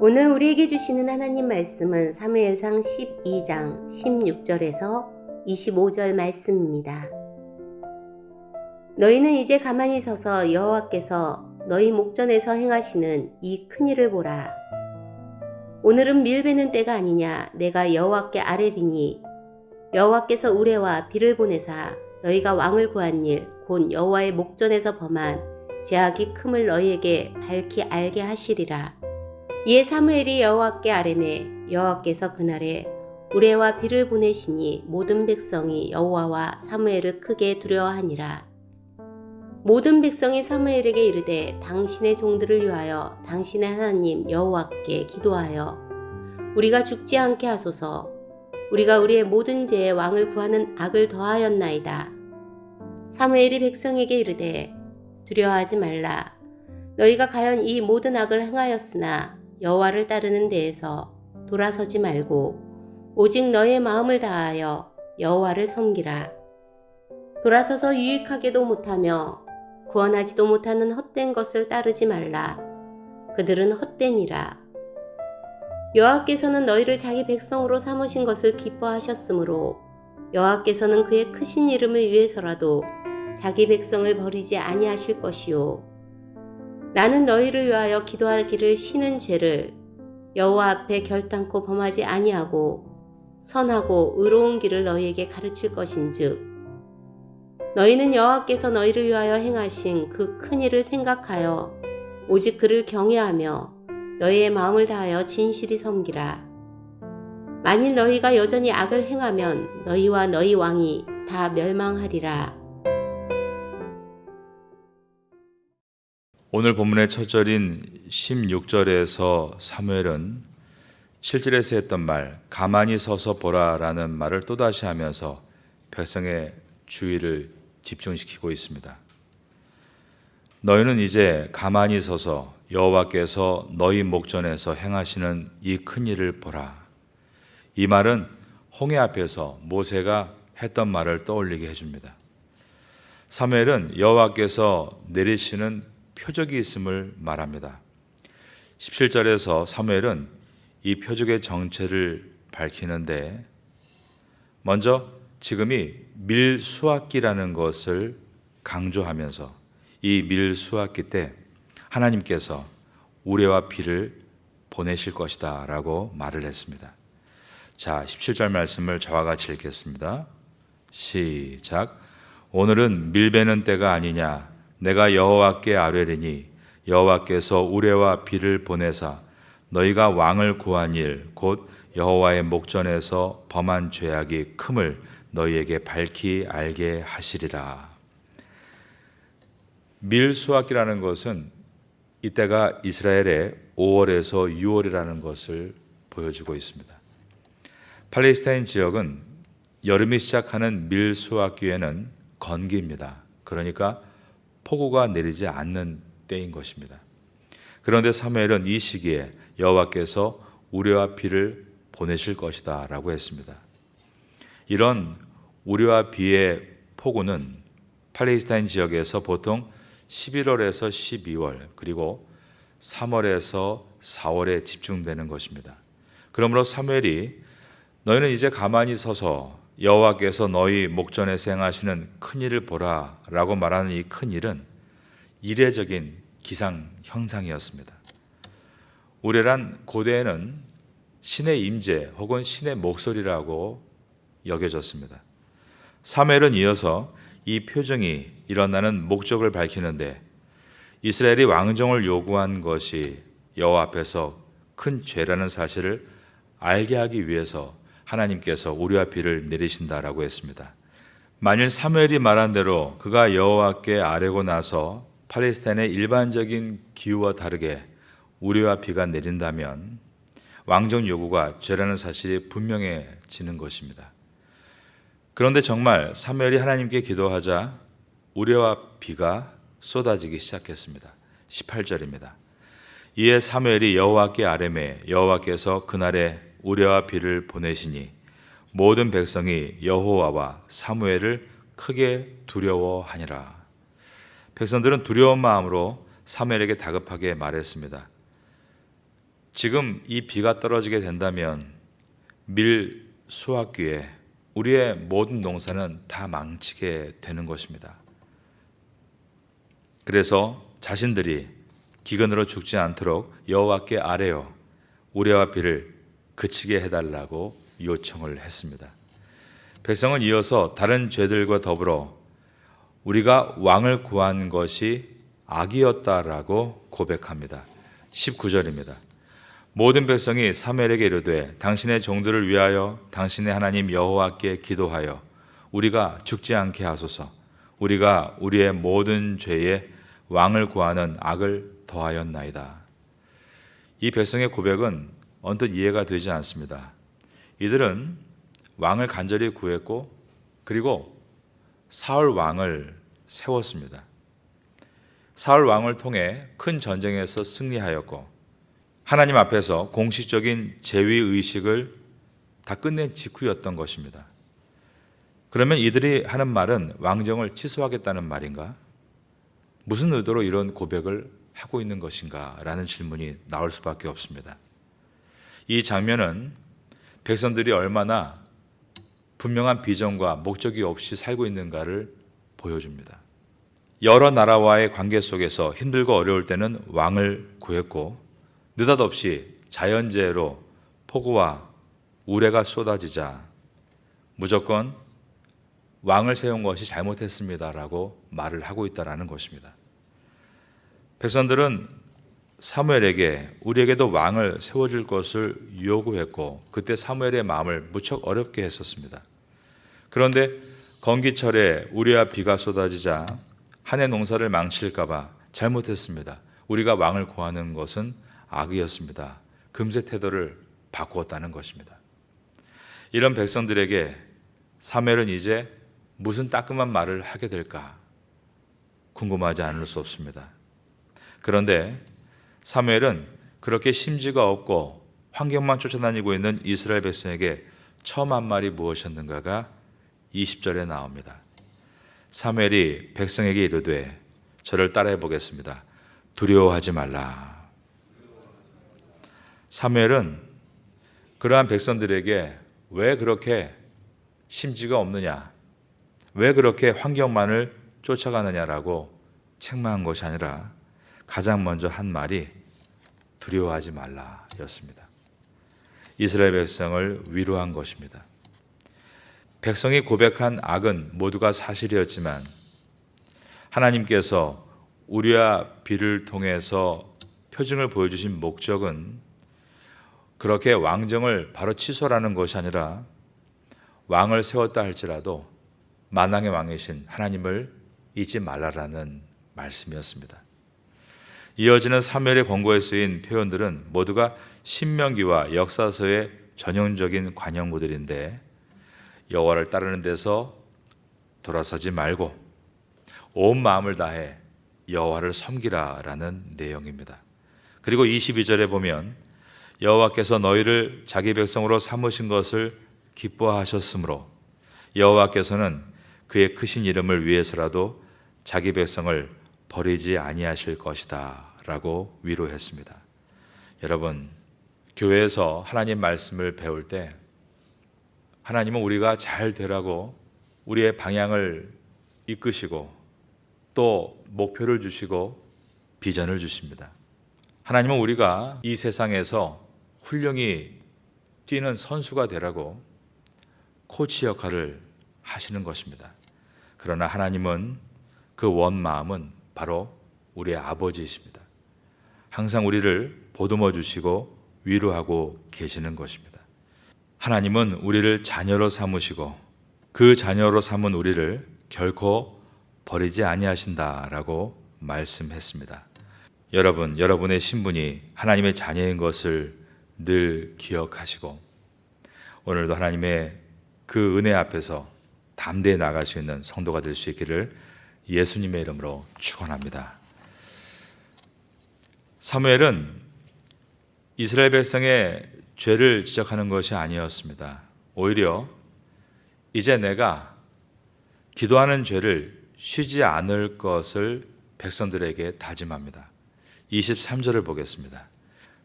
오늘 우리에게 주시는 하나님 말씀은 사무엘상 12장 16절에서 25절 말씀입니다. 너희는 이제 가만히 서서 여호와께서 너희 목전에서 행하시는 이 큰 일을 보라. 오늘은 밀베는 때가 아니냐 내가 여호와께 아뢰리니 여호와께서 우레와 비를 보내사 너희가 왕을 구한 일 곧 여호와의 목전에서 범한 제약이 큼을 너희에게 밝히 알게 하시리라. 이에 사무엘이 여호와께 아뢰매 여호와께서 그날에 우레와 비를 보내시니 모든 백성이 여호와와 사무엘을 크게 두려워하니라. 모든 백성이 사무엘에게 이르되 당신의 종들을 위하여 당신의 하나님 여호와께 기도하여 우리가 죽지 않게 하소서 우리가 우리의 모든 죄에 왕을 구하는 악을 더하였나이다. 사무엘이 백성에게 이르되 두려워하지 말라. 너희가 과연 이 모든 악을 행하였으나 여호와를 따르는 데에서 돌아서지 말고 오직 너의 마음을 다하여 여호와를 섬기라. 돌아서서 유익하게도 못하며 구원하지도 못하는 헛된 것을 따르지 말라. 그들은 헛되니라. 여호와께서는 너희를 자기 백성으로 삼으신 것을 기뻐하셨으므로 여호와께서는 그의 크신 이름을 위해서라도 자기 백성을 버리지 아니하실 것이요 나는 너희를 위하여 기도하기를 쉬는 죄를 여호와 앞에 결단코 범하지 아니하고 선하고 의로운 길을 너희에게 가르칠 것인즉 너희는 여호와께서 너희를 위하여 행하신 그 큰 일을 생각하여 오직 그를 경외하며 너희의 마음을 다하여 진실이 섬기라 만일 너희가 여전히 악을 행하면 너희와 너희 왕이 다 멸망하리라. 오늘 본문의 첫 절인 16절에서 사무엘은 7절에서 했던 말 가만히 서서 보라라는 말을 또다시 하면서 백성의 주의를 집중시키고 있습니다. 너희는 이제 가만히 서서 여호와께서 너희 목전에서 행하시는 이 큰 일을 보라. 이 말은 홍해 앞에서 모세가 했던 말을 떠올리게 해줍니다. 사무엘은 여호와께서 내리시는 표적이 있음을 말합니다. 17절에서 사무엘은 이 표적의 정체를 밝히는데 먼저 지금이 밀수학기라는 것을 강조하면서 이 밀수학기 때 하나님께서 우레와 비를 보내실 것이다 라고 말을 했습니다. 자, 17절 말씀을 저와 같이 읽겠습니다. 시작. 오늘은 밀베는 때가 아니냐 내가 여호와께 아뢰리니 여호와께서 우레와 비를 보내사 너희가 왕을 구한 일 곧 여호와의 목전에서 범한 죄악이 큼을 너희에게 밝히 알게 하시리라. 밀수학기라는 것은 이때가 이스라엘의 5월에서 6월이라는 것을 보여주고 있습니다. 팔레스타인 지역은 여름이 시작하는 밀수학기에는 건기입니다. 그러니까 폭우가 내리지 않는 때인 것입니다. 그런데 사무엘은 이 시기에 여호와께서 우레와 비를 보내실 것이다라고 했습니다. 이런 우레와 비의 폭우는 팔레스타인 지역에서 보통 11월에서 12월 그리고 3월에서 4월에 집중되는 것입니다. 그러므로 사무엘이 너희는 이제 가만히 서서 여호와께서 너희 목전에서 행하시는 큰 일을 보라라고 말하는 이 큰 일은 이례적인 기상 형상이었습니다. 우레란 고대에는 신의 임재 혹은 신의 목소리라고 여겨졌습니다. 사무엘은 이어서 이 표정이 일어나는 목적을 밝히는데 이스라엘이 왕정을 요구한 것이 여호와 앞에서 큰 죄라는 사실을 알게 하기 위해서 하나님께서 우리와 비를 내리신다라고 했습니다. 만일 사무엘이 말한 대로 그가 여호와께 아뢰고 나서 팔레스타인의 일반적인 기후와 다르게 우리와 비가 내린다면 왕정 요구가 죄라는 사실이 분명해지는 것입니다. 그런데 정말 사무엘이 하나님께 기도하자 우레와 비가 쏟아지기 시작했습니다. 18절입니다. 이에 사무엘이 여호와께 아뢰매 여호와께서 그날에 우레와 비를 보내시니 모든 백성이 여호와와 사무엘을 크게 두려워하니라. 백성들은 두려운 마음으로 사무엘에게 다급하게 말했습니다. 지금 이 비가 떨어지게 된다면 밀 수확기에 우리의 모든 농사는 다 망치게 되는 것입니다. 그래서 자신들이 기근으로 죽지 않도록 여호와께 아뢰어 우레와 비를 그치게 해달라고 요청을 했습니다. 백성은 이어서 다른 죄들과 더불어 우리가 왕을 구한 것이 악이었다라고 고백합니다. 19절입니다. 모든 백성이 사무엘에게 이르되 당신의 종들을 위하여 당신의 하나님 여호와께 기도하여 우리가 죽지 않게 하소서. 우리가 우리의 모든 죄에 왕을 구하는 악을 더하였나이다. 이 백성의 고백은 언뜻 이해가 되지 않습니다. 이들은 왕을 간절히 구했고 그리고 사울 왕을 세웠습니다. 사울 왕을 통해 큰 전쟁에서 승리하였고 하나님 앞에서 공식적인 제위 의식을 다 끝낸 직후였던 것입니다. 그러면 이들이 하는 말은 왕정을 취소하겠다는 말인가? 무슨 의도로 이런 고백을 하고 있는 것인가? 라는 질문이 나올 수밖에 없습니다. 이 장면은 백성들이 얼마나 분명한 비전과 목적이 없이 살고 있는가를 보여줍니다. 여러 나라와의 관계 속에서 힘들고 어려울 때는 왕을 구했고 느닷없이 자연재해로 폭우와 우레가 쏟아지자 무조건 왕을 세운 것이 잘못했습니다라고 말을 하고 있다라는 것입니다. 백성들은 사무엘에게 우리에게도 왕을 세워줄 것을 요구했고 그때 사무엘의 마음을 무척 어렵게 했었습니다. 그런데 건기철에 우리와 비가 쏟아지자 한 해 농사를 망칠까봐 잘못했습니다. 우리가 왕을 구하는 것은 악이었습니다. 금세 태도를 바꾸었다는 것입니다. 이런 백성들에게 사무엘은 이제 무슨 따끔한 말을 하게 될까 궁금하지 않을 수 없습니다. 그런데 사무엘은 그렇게 심지가 없고 환경만 쫓아다니고 있는 이스라엘 백성에게 처음 한 말이 무엇이었는가가 20절에 나옵니다. 사무엘이 백성에게 이르되 저를 따라해 보겠습니다. 두려워하지 말라. 사무엘은 그러한 백성들에게 왜 그렇게 심지가 없느냐? 왜 그렇게 환경만을 쫓아가느냐라고 책망한 것이 아니라 가장 먼저 한 말이 두려워하지 말라였습니다. 이스라엘 백성을 위로한 것입니다. 백성이 고백한 악은 모두가 사실이었지만 하나님께서 우리와 비를 통해서 표징을 보여주신 목적은 그렇게 왕정을 바로 취소라는 것이 아니라 왕을 세웠다 할지라도 만왕의 왕이신 하나님을 잊지 말라라는 말씀이었습니다. 이어지는 사무엘의 권고에 쓰인 표현들은 모두가 신명기와 역사서의 전형적인 관용구들인데 여호와를 따르는 데서 돌아서지 말고 온 마음을 다해 여호와를 섬기라라는 내용입니다. 그리고 22절에 보면 여호와께서 너희를 자기 백성으로 삼으신 것을 기뻐하셨으므로 여호와께서는 그의 크신 이름을 위해서라도 자기 백성을 버리지 아니하실 것이다라고 위로했습니다. 여러분 교회에서 하나님 말씀을 배울 때 하나님은 우리가 잘 되라고 우리의 방향을 이끄시고 또 목표를 주시고 비전을 주십니다. 하나님은 우리가 이 세상에서 훌륭히 뛰는 선수가 되라고 코치 역할을 하시는 것입니다. 그러나 하나님은 그 원 마음은 바로 우리의 아버지이십니다. 항상 우리를 보듬어 주시고 위로하고 계시는 것입니다. 하나님은 우리를 자녀로 삼으시고 그 자녀로 삼은 우리를 결코 버리지 아니하신다라고 말씀했습니다. 여러분, 여러분의 신분이 하나님의 자녀인 것을 늘 기억하시고 오늘도 하나님의 그 은혜 앞에서 담대히 나갈 수 있는 성도가 될 수 있기를 예수님의 이름으로 축원합니다. 사무엘은 이스라엘 백성의 죄를 지적하는 것이 아니었습니다. 오히려 이제 내가 기도하는 죄를 쉬지 않을 것을 백성들에게 다짐합니다. 23절을 보겠습니다.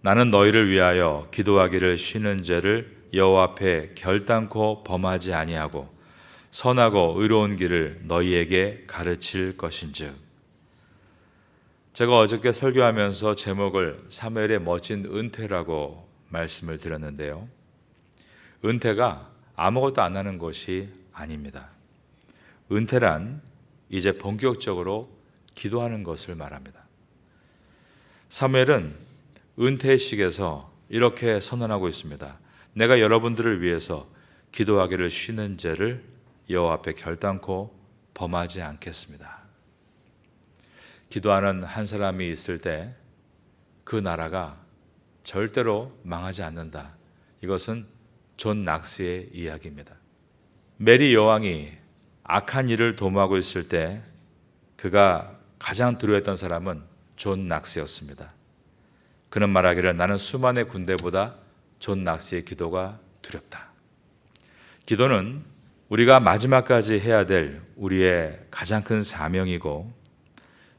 나는 너희를 위하여 기도하기를 쉬는 죄를 여호와 앞에 결단코 범하지 아니하고 선하고 의로운 길을 너희에게 가르칠 것인즉 제가 어저께 설교하면서 제목을 사무엘의 멋진 은퇴라고 말씀을 드렸는데요. 은퇴가 아무것도 안 하는 것이 아닙니다. 은퇴란 이제 본격적으로 기도하는 것을 말합니다. 사무엘은 은퇴식에서 이렇게 선언하고 있습니다. 내가 여러분들을 위해서 기도하기를 쉬는 죄를 여호와 앞에 결단코 범하지 않겠습니다. 기도하는 한 사람이 있을 때 그 나라가 절대로 망하지 않는다. 이것은 존 낙스의 이야기입니다. 메리 여왕이 악한 일을 도모하고 있을 때 그가 가장 두려워했던 사람은 존 낙스였습니다. 그는 말하기를 나는 수만의 군대보다 존 낙스의 기도가 두렵다. 기도는 우리가 마지막까지 해야 될 우리의 가장 큰 사명이고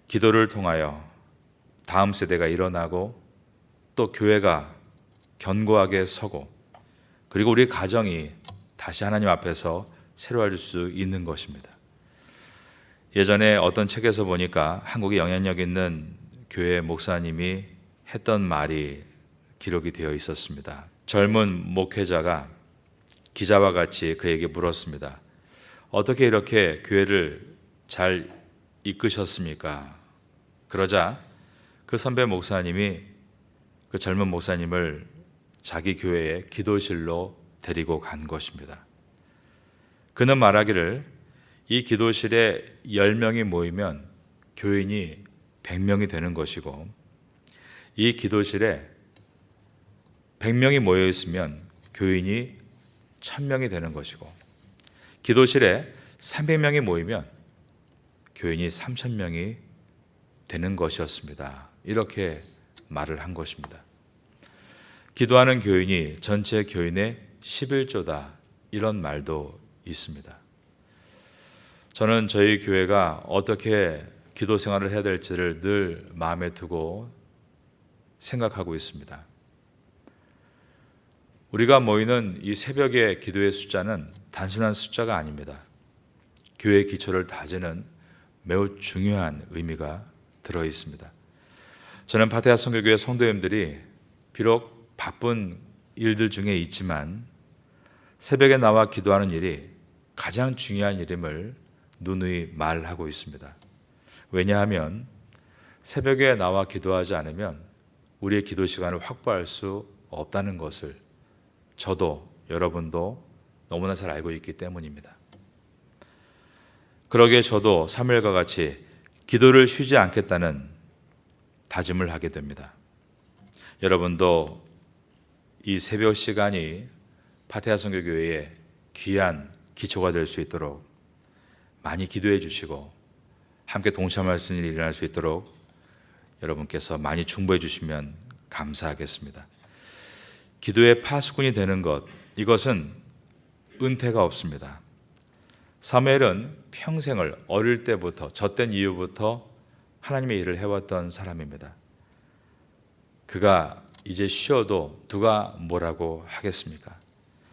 기도를 통하여 다음 세대가 일어나고 또 교회가 견고하게 서고 그리고 우리 가정이 다시 하나님 앞에서 새로워질 수 있는 것입니다. 예전에 어떤 책에서 보니까 한국에 영향력 있는 교회 목사님이 했던 말이 기록이 되어 있었습니다. 젊은 목회자가 기자와 같이 그에게 물었습니다. 어떻게 이렇게 교회를 잘 이끄셨습니까? 그러자 그 선배 목사님이 그 젊은 목사님을 자기 교회의 기도실로 데리고 간 것입니다. 그는 말하기를 이 기도실에 10명이 모이면 교인이 100명이 되는 것이고 이 기도실에 100명이 모여 있으면 교인이 1000명이 되는 것이고 기도실에 300명이 모이면 교인이 3000명이 되는 것이었습니다. 이렇게 말을 한 것입니다. 기도하는 교인이 전체 교인의 11조다. 이런 말도 있습니다. 저는 저희 교회가 어떻게 기도 생활을 해야 될지를 늘 마음에 두고 생각하고 있습니다. 우리가 모이는 이 새벽의 기도의 숫자는 단순한 숫자가 아닙니다. 교회 기초를 다지는 매우 중요한 의미가 들어 있습니다. 저는 파테아 성교교회 성도님들이 비록 바쁜 일들 중에 있지만 새벽에 나와 기도하는 일이 가장 중요한 일임을 누누이 말하고 있습니다. 왜냐하면 새벽에 나와 기도하지 않으면 우리의 기도 시간을 확보할 수 없다는 것을 저도 여러분도 너무나 잘 알고 있기 때문입니다. 그러기에 저도 사무엘과 같이 기도를 쉬지 않겠다는 다짐을 하게 됩니다. 여러분도 이 새벽 시간이 파테아 성교교회의 귀한 기초가 될 수 있도록 많이 기도해 주시고 함께 동참할 수 있는 일이 일어날 수 있도록 여러분께서 많이 중보해 주시면 감사하겠습니다. 기도의 파수꾼이 되는 것 이것은 은퇴가 없습니다. 사무엘은 평생을 어릴 때부터 젖된 이후부터 하나님의 일을 해왔던 사람입니다. 그가 이제 쉬어도 누가 뭐라고 하겠습니까?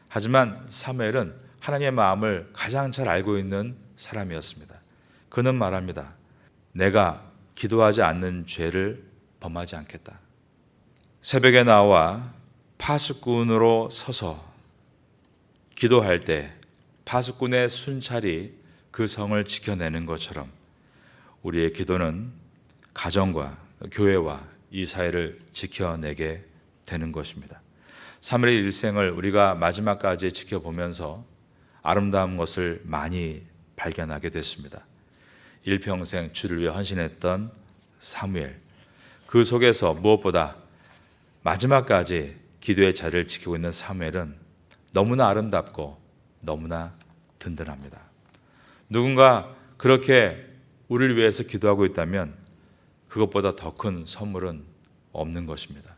하지만 사무엘은 하나님의 마음을 가장 잘 알고 있는 사람이었습니다. 그는 말합니다. 내가 기도하지 않는 죄를 범하지 않겠다. 새벽에 나와 파수꾼으로 서서 기도할 때 파수꾼의 순찰이 그 성을 지켜내는 것처럼 우리의 기도는 가정과 교회와 이 사회를 지켜내게 되는 것입니다. 3일의 일생을 우리가 마지막까지 지켜보면서 아름다운 것을 많이 발견하게 됐습니다. 일평생 주를 위해 헌신했던 사무엘. 그 속에서 무엇보다 마지막까지 기도의 자리를 지키고 있는 사무엘은 너무나 아름답고 너무나 든든합니다. 누군가 그렇게 우리를 위해서 기도하고 있다면 그것보다 더 큰 선물은 없는 것입니다.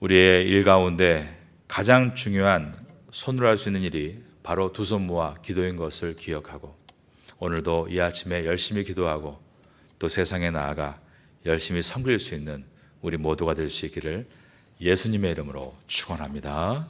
우리의 일 가운데 가장 중요한 손으로 할 수 있는 일이 바로 두 손 모아 기도인 것을 기억하고 오늘도 이 아침에 열심히 기도하고 또 세상에 나아가 열심히 섬길 수 있는 우리 모두가 될 수 있기를 예수님의 이름으로 축원합니다.